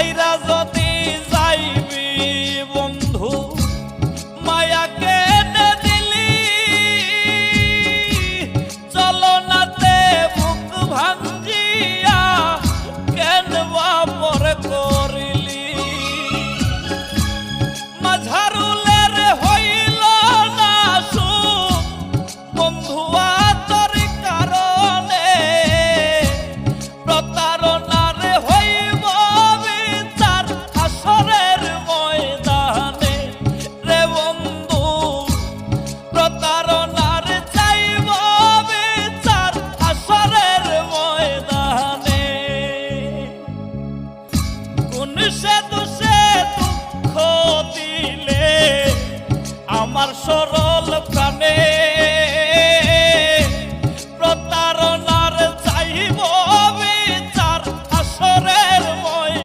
i Ay, razote. কোন সে দোষে দুঃখ দিলে আমার সরল প্রাণে